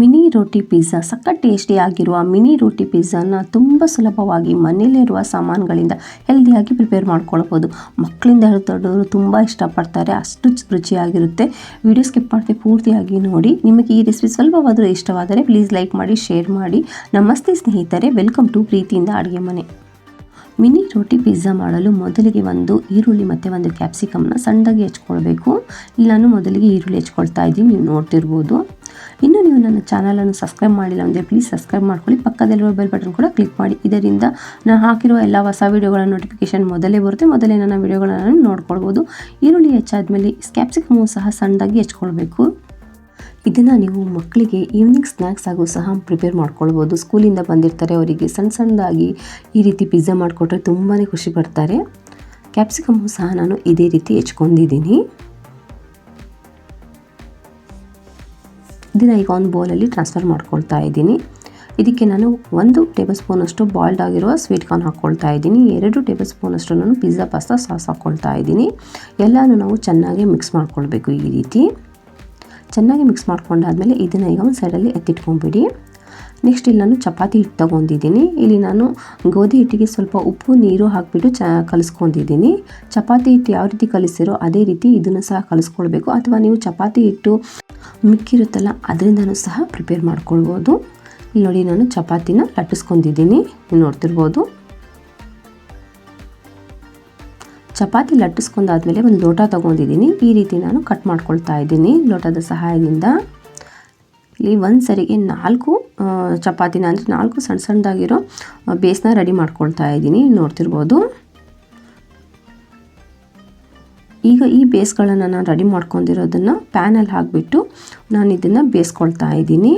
Mini roti pizza, ಸಖತ್ ಟೇಸ್ಟಿಯಾಗಿರುವ mini roti ಪಿಜ್ಜಾನ ತುಂಬ ಸುಲಭವಾಗಿ ಮನೆಯಲ್ಲಿರುವ ಸಾಮಾನುಗಳಿಂದ ಹೆಲ್ದಿಯಾಗಿ ಪ್ರಿಪೇರ್ ಮಾಡ್ಕೊಳ್ಬೋದು. ಮಕ್ಕಳಿಂದ ದೊಡ್ಡವರು ತುಂಬ ಇಷ್ಟಪಡ್ತಾರೆ, ಅಷ್ಟು ರುಚಿಯಾಗಿರುತ್ತೆ. ವಿಡಿಯೋ ಸ್ಕಿಪ್ ಮಾಡ್ತೀವಿ ಪೂರ್ತಿಯಾಗಿ ನೋಡಿ. ನಿಮಗೆ ಈ ರೆಸಿಪಿ ಸ್ವಲ್ಪವಾದರೂ ಇಷ್ಟವಾದರೆ ಪ್ಲೀಸ್ ಲೈಕ್ ಮಾಡಿ ಶೇರ್ ಮಾಡಿ. ನಮಸ್ತೆ ಸ್ನೇಹಿತರೆ ವೆಲ್ಕಮ್ ಟು ಪ್ರೀತಿಯಿಂದ ಅಡುಗೆ ಮನೆ. ಮಿನಿ ರೋಟಿ ಪಿಜ್ಜಾ ಮಾಡಲು ಮೊದಲಿಗೆ ಒಂದು ಈರುಳ್ಳಿ ಮತ್ತು ಒಂದು ಕ್ಯಾಪ್ಸಿಕಮ್ನ ಸಣ್ಣದಾಗಿ ಹೆಚ್ಕೊಳ್ಬೇಕು. ಇಲ್ಲಾನು ಮೊದಲಿಗೆ ಈರುಳ್ಳಿ ಹೆಚ್ಕೊಳ್ತಾ ಇದ್ದೀನಿ ನೀವು ನೋಡ್ತಿರ್ಬೋದು. ಇನ್ನು ನೀವು ನನ್ನ ಚಾನಲನ್ನು ಸಬ್ಸ್ಕ್ರೈಬ್ ಮಾಡಿಲ್ಲ ಅಂದರೆ ಪ್ಲೀಸ್ ಸಬ್ಸ್ಕ್ರೈಬ್ ಮಾಡ್ಕೊಳ್ಳಿ. ಪಕ್ಕದಲ್ಲಿರುವ ಬೆಲ್ ಬಟನ್ ಕೂಡ ಕ್ಲಿಕ್ ಮಾಡಿ. ಇದರಿಂದ ನಾನು ಹಾಕಿರುವ ಎಲ್ಲ ಹೊಸ ವೀಡಿಯೋಗಳ ನೋಟಿಫಿಕೇಶನ್ ಮೊದಲೇ ಬರುತ್ತೆ. ಮೊದಲೇ ನನ್ನ ವೀಡಿಯೋಗಳನ್ನು ನೋಡ್ಕೊಳ್ಬೋದು. ಈರುಳ್ಳಿ ಹೆಚ್ಚಾದಮೇಲೆ ಕ್ಯಾಪ್ಸಿಕಮು ಸಹ ಸಣ್ಣದಾಗಿ ಹೆಚ್ಕೊಳ್ಬೇಕು. ಇದನ್ನು ನೀವು ಮಕ್ಕಳಿಗೆ ಈವ್ನಿಂಗ್ ಸ್ನ್ಯಾಕ್ಸ್ ಆಗು ಸಹ ಪ್ರಿಪೇರ್ ಮಾಡ್ಕೊಳ್ಬೋದು. ಸ್ಕೂಲಿಂದ ಬಂದಿರ್ತಾರೆ ಅವರಿಗೆ ಸಣ್ಣ ಸಣ್ಣದಾಗಿ ಈ ರೀತಿ ಪಿಜ್ಜಾ ಮಾಡಿಕೊಟ್ರೆ ತುಂಬಾ ಖುಷಿ ಪಡ್ತಾರೆ. ಕ್ಯಾಪ್ಸಿಕಮ್ಮು ಸಹ ನಾನು ಇದೇ ರೀತಿ ಹೆಚ್ಕೊಂಡಿದ್ದೀನಿ. ಇದನ್ನು ಈಗ ಒಂದು ಬೌಲಲ್ಲಿ ಟ್ರಾನ್ಸ್ಫರ್ ಮಾಡ್ಕೊಳ್ತಾ ಇದ್ದೀನಿ. ಇದಕ್ಕೆ ನಾನು ಒಂದು ಟೇಬಲ್ ಸ್ಪೂನಷ್ಟು ಬಾಯ್ಲ್ಡ್ ಆಗಿರುವ ಸ್ವೀಟ್ ಕಾರ್ನ್ ಹಾಕ್ಕೊಳ್ತಾ ಇದ್ದೀನಿ. ಎರಡು ಟೇಬಲ್ ಸ್ಪೂನಷ್ಟು ನಾನು ಪಿಜ್ಜಾ ಪಾಸ್ತಾ ಸಾಸ್ ಹಾಕ್ಕೊಳ್ತಾ ಇದ್ದೀನಿ. ಎಲ್ಲನೂ ನಾವು ಚೆನ್ನಾಗಿ ಮಿಕ್ಸ್ ಮಾಡ್ಕೊಳ್ಬೇಕು ಈ ರೀತಿ. ಚೆನ್ನಾಗಿ ಮಿಕ್ಸ್ ಮಾಡ್ಕೊಂಡಾದ್ಮೇಲೆ ಇದನ್ನು ಈಗ ಒಂದು ಸೈಡಲ್ಲಿ ಎತ್ತಿಟ್ಕೊಂಡ್ಬಿಡಿ. ನೆಕ್ಸ್ಟ್ ಇಲ್ಲಿ ನಾನು ಚಪಾತಿ ಹಿಟ್ಟು ತೊಗೊಂಡಿದ್ದೀನಿ. ಇಲ್ಲಿ ನಾನು ಗೋಧಿ ಹಿಟ್ಟಿಗೆ ಸ್ವಲ್ಪ ಉಪ್ಪು, ನೀರು ಹಾಕಿಬಿಟ್ಟು ಚ ಕಲಿಸ್ಕೊಂಡಿದ್ದೀನಿ. ಚಪಾತಿ ಹಿಟ್ಟು ಯಾವ ರೀತಿ ಕಲಿಸಿರೋ ಅದೇ ರೀತಿ ಇದನ್ನು ಸಹ ಕಲಿಸ್ಕೊಳ್ಬೇಕು. ಅಥವಾ ನೀವು ಚಪಾತಿ ಹಿಟ್ಟು ಮಿಕ್ಕಿರುತ್ತಲ್ಲ, ಅದರಿಂದನೂ ಸಹ ಪ್ರಿಪೇರ್ ಮಾಡ್ಕೊಳ್ಬೋದು. ಇಲ್ಲಿ ನೋಡಿ ನಾನು ಚಪಾತಿನ ಲಟ್ಟಿಸ್ಕೊಂಡಿದ್ದೀನಿ. ನೀವು ನೋಡ್ತಿರ್ಬೋದು. ಚಪಾತಿ ಲಟ್ಟಿಸ್ಕೊಂಡಾದ್ಮೇಲೆ ಒಂದು ಲೋಟ ತೊಗೊಂಡಿದ್ದೀನಿ. ಈ ರೀತಿ ನಾನು ಕಟ್ ಮಾಡ್ಕೊಳ್ತಾ ಇದ್ದೀನಿ ಲೋಟದ ಸಹಾಯದಿಂದ. ಇಲ್ಲಿ ಒಂದು ಸರಿಗೆ ನಾಲ್ಕು ಚಪಾತಿನ ಅಂದರೆ ನಾಲ್ಕು ಸಣ್ಣ ಸಣ್ಣದಾಗಿರೋ ಬೇಸ್ನ ರೆಡಿ ಮಾಡ್ಕೊಳ್ತಾ ಇದ್ದೀನಿ. ನೋಡ್ತಿರ್ಬೋದು. ಈಗ ಈ ಬೇಸ್ಗಳನ್ನು ನಾನು ರೆಡಿ ಮಾಡ್ಕೊಂಡಿರೋದನ್ನು ಪ್ಯಾನಲ್ಲಿ ಹಾಕಿಬಿಟ್ಟು ನಾನು ಇದನ್ನು ಬೇಯಿಸ್ಕೊಳ್ತಾ ಇದ್ದೀನಿ.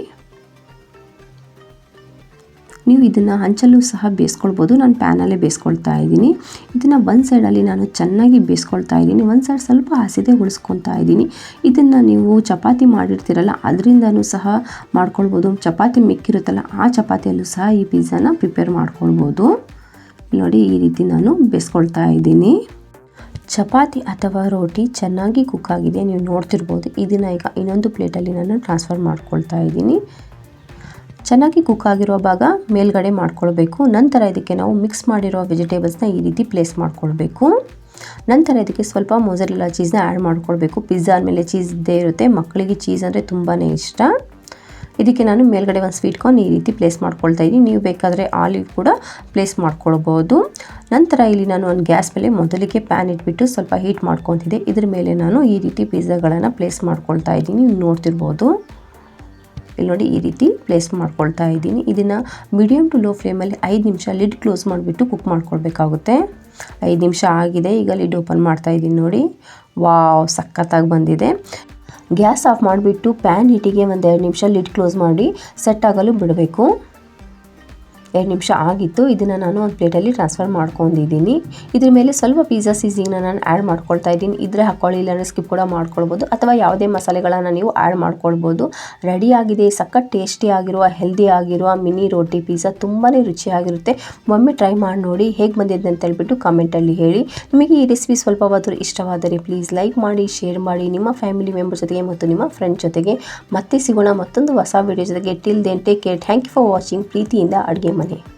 ನೀವು ಇದನ್ನು ಹಂಚಲ್ಲೂ ಸಹ ಬೇಯಿಸ್ಕೊಳ್ಬೋದು. ನಾನು ಪ್ಯಾನಲ್ಲೇ ಬೇಯಿಸ್ಕೊಳ್ತಾ ಇದ್ದೀನಿ. ಇದನ್ನು ಒಂದು ಸೈಡಲ್ಲಿ ನಾನು ಚೆನ್ನಾಗಿ ಬೇಯಿಸ್ಕೊಳ್ತಾ ಇದ್ದೀನಿ. ಒಂದು ಸೈಡ್ ಸ್ವಲ್ಪ ಹಸಿದೆ ಉಳಿಸ್ಕೊತಾ ಇದ್ದೀನಿ. ಇದನ್ನು ನೀವು ಚಪಾತಿ ಮಾಡಿರ್ತೀರಲ್ಲ, ಅದರಿಂದನೂ ಸಹ ಮಾಡ್ಕೊಳ್ಬೋದು. ಚಪಾತಿ ಮಿಕ್ಕಿರುತ್ತಲ್ಲ, ಆ ಚಪಾತಿಯಲ್ಲೂ ಸಹ ಈ ಪಿಜ್ಜಾನ ಪ್ರಿಪೇರ್ ಮಾಡ್ಕೊಳ್ಬೋದು. ನೋಡಿ, ಈ ರೀತಿ ನಾನು ಬೇಯಿಸ್ಕೊಳ್ತಾ ಇದ್ದೀನಿ. ಚಪಾತಿ ಅಥವಾ ರೋಟಿ ಚೆನ್ನಾಗಿ ಕುಕ್ ಆಗಿದೆ. ನೀವು ನೋಡ್ತಿರ್ಬೋದು. ಇದನ್ನು ಈಗ ಇನ್ನೊಂದು ಪ್ಲೇಟಲ್ಲಿ ನಾನು ಟ್ರಾನ್ಸ್ಫರ್ ಮಾಡ್ಕೊಳ್ತಾ ಇದ್ದೀನಿ. ಚೆನ್ನಾಗಿ ಕುಕ್ ಆಗಿರೋ ಭಾಗ ಮೇಲ್ಗಡೆ ಮಾಡ್ಕೊಳ್ಬೇಕು. ನಂತರ ಇದಕ್ಕೆ ನಾವು ಮಿಕ್ಸ್ ಮಾಡಿರೋ ವೆಜಿಟೇಬಲ್ಸ್ನ ಈ ರೀತಿ ಪ್ಲೇಸ್ ಮಾಡ್ಕೊಳ್ಬೇಕು. ನಂತರ ಇದಕ್ಕೆ ಸ್ವಲ್ಪ ಮೊಸರೆಲ್ಲ ಚೀಸ್ನ ಆ್ಯಡ್ ಮಾಡ್ಕೊಳ್ಬೇಕು. ಪಿಜ್ಜಾ ಆದಮೇಲೆ ಚೀಸ್ ಇದ್ದೇ ಇರುತ್ತೆ. ಮಕ್ಕಳಿಗೆ ಚೀಸ್ ಅಂದರೆ ತುಂಬಾ ಇಷ್ಟ. ಇದಕ್ಕೆ ನಾನು ಮೇಲ್ಗಡೆ ಒಂದು ಸ್ವೀಟ್ ಕಾರ್ನ್ ಈ ರೀತಿ ಪ್ಲೇಸ್ ಮಾಡ್ಕೊಳ್ತಾ ಇದ್ದೀನಿ. ನೀವು ಬೇಕಾದರೆ ಆಲಿವ್ ಕೂಡ ಪ್ಲೇಸ್ ಮಾಡ್ಕೊಳ್ಬೋದು. ನಂತರ ಇಲ್ಲಿ ನಾನು ಒಂದು ಗ್ಯಾಸ್ ಮೇಲೆ ಮೊದಲಿಗೆ ಪ್ಯಾನ್ ಇಟ್ಬಿಟ್ಟು ಸ್ವಲ್ಪ ಹೀಟ್ ಮಾಡ್ಕೊತಿದ್ದೆ. ಇದ್ರ ಮೇಲೆ ನಾನು ಈ ರೀತಿ ಪಿಜ್ಜಾಗಳನ್ನು ಪ್ಲೇಸ್ ಮಾಡ್ಕೊಳ್ತಾ ಇದ್ದೀನಿ. ನೋಡ್ತಿರ್ಬೋದು. ಇಲ್ಲಿ ನೋಡಿ ಈ ರೀತಿ ಪ್ಲೇಸ್ ಮಾಡ್ಕೊಳ್ತಾ ಇದ್ದೀನಿ. ಇದನ್ನು ಮೀಡಿಯಮ್ ಟು ಲೋ ಫ್ಲೇಮಲ್ಲಿ ಐದು ನಿಮಿಷ ಲಿಡ್ ಕ್ಲೋಸ್ ಮಾಡಿಬಿಟ್ಟು ಕುಕ್ ಮಾಡ್ಕೊಳ್ಬೇಕಾಗುತ್ತೆ. ಐದು ನಿಮಿಷ ಆಗಿದೆ, ಈಗ ಲಿಡ್ ಓಪನ್ ಮಾಡ್ತಾ ಇದ್ದೀನಿ ನೋಡಿ. ವಾವ್, ಸಖತ್ತಾಗಿ ಬಂದಿದೆ. ಗ್ಯಾಸ್ ಆಫ್ ಮಾಡಿಬಿಟ್ಟು ಪ್ಯಾನ್ ಹಿಟ್ಟಿಗೆ ಒಂದು ಎರಡು ನಿಮಿಷ ಲಿಡ್ ಕ್ಲೋಸ್ ಮಾಡಿ ಸೆಟ್ ಆಗಲು ಬಿಡಬೇಕು. ಎರಡು ನಿಮಿಷ ಆಗಿತ್ತು. ಇದನ್ನು ನಾನು ಒಂದು ಪ್ಲೇಟಲ್ಲಿ ಟ್ರಾನ್ಸ್ಫರ್ ಮಾಡ್ಕೊಂಡಿದ್ದೀನಿ. ಇದ್ರ ಮೇಲೆ ಸ್ವಲ್ಪ ಪಿಜ್ಜಾ ಸೀಸಿಂಗ್ನ ನಾನು ಆ್ಯಡ್ ಮಾಡ್ಕೊಳ್ತಾ ಇದ್ದೀನಿ. ಇದ್ರೆ ಹಾಕ್ಕೊಳ್ಳಿ ಇಲ್ಲಾಂದರೆ ಸ್ಕಿಪ್ ಕೂಡ ಮಾಡ್ಕೊಳ್ಬೋದು. ಅಥವಾ ಯಾವುದೇ ಮಸಾಲೆಗಳನ್ನು ನೀವು ಆ್ಯಡ್ ಮಾಡ್ಕೊಳ್ಬೋದು. ಆಗಿದೆ, ಸಖತ್ ಟೇಸ್ಟಿ ಆಗಿರುವ ಹೆಲ್ದಿ ಆಗಿರುವ ಮಿನಿ ರೋಟಿ ಪಿಜ್ಜಾ ತುಂಬಾ ರುಚಿಯಾಗಿರುತ್ತೆ. ಒಮ್ಮೆ ಟ್ರೈ ಮಾಡಿ ನೋಡಿ ಹೇಗೆ ಬಂದಿದೆ ಅಂತ ಹೇಳ್ಬಿಟ್ಟು ಕಮೆಂಟಲ್ಲಿ ಹೇಳಿ. ನಿಮಗೆ ಈ ರೆಸಿಪಿ ಸ್ವಲ್ಪವಾದರೂ ಇಷ್ಟವಾದರೆ ಪ್ಲೀಸ್ ಲೈಕ್ ಮಾಡಿ ಶೇರ್ ಮಾಡಿ. ನಿಮ್ಮ ಫ್ಯಾಮಿಲಿ ಮೆಂಬರ್ ಜೊತೆಗೆ ಮತ್ತು ನಿಮ್ಮ ಫ್ರೆಂಡ್ ಜೊತೆಗೆ. ಮತ್ತೆ ಸಿಗೋಣ ಮತ್ತೊಂದು ಹೊಸ ವಿಡಿಯೋ ಜೊತೆಗೆ. Till then take care thank you for watching ಪ್ರೀತಿಯಿಂದ ಅಡುಗೆ ಮನೆ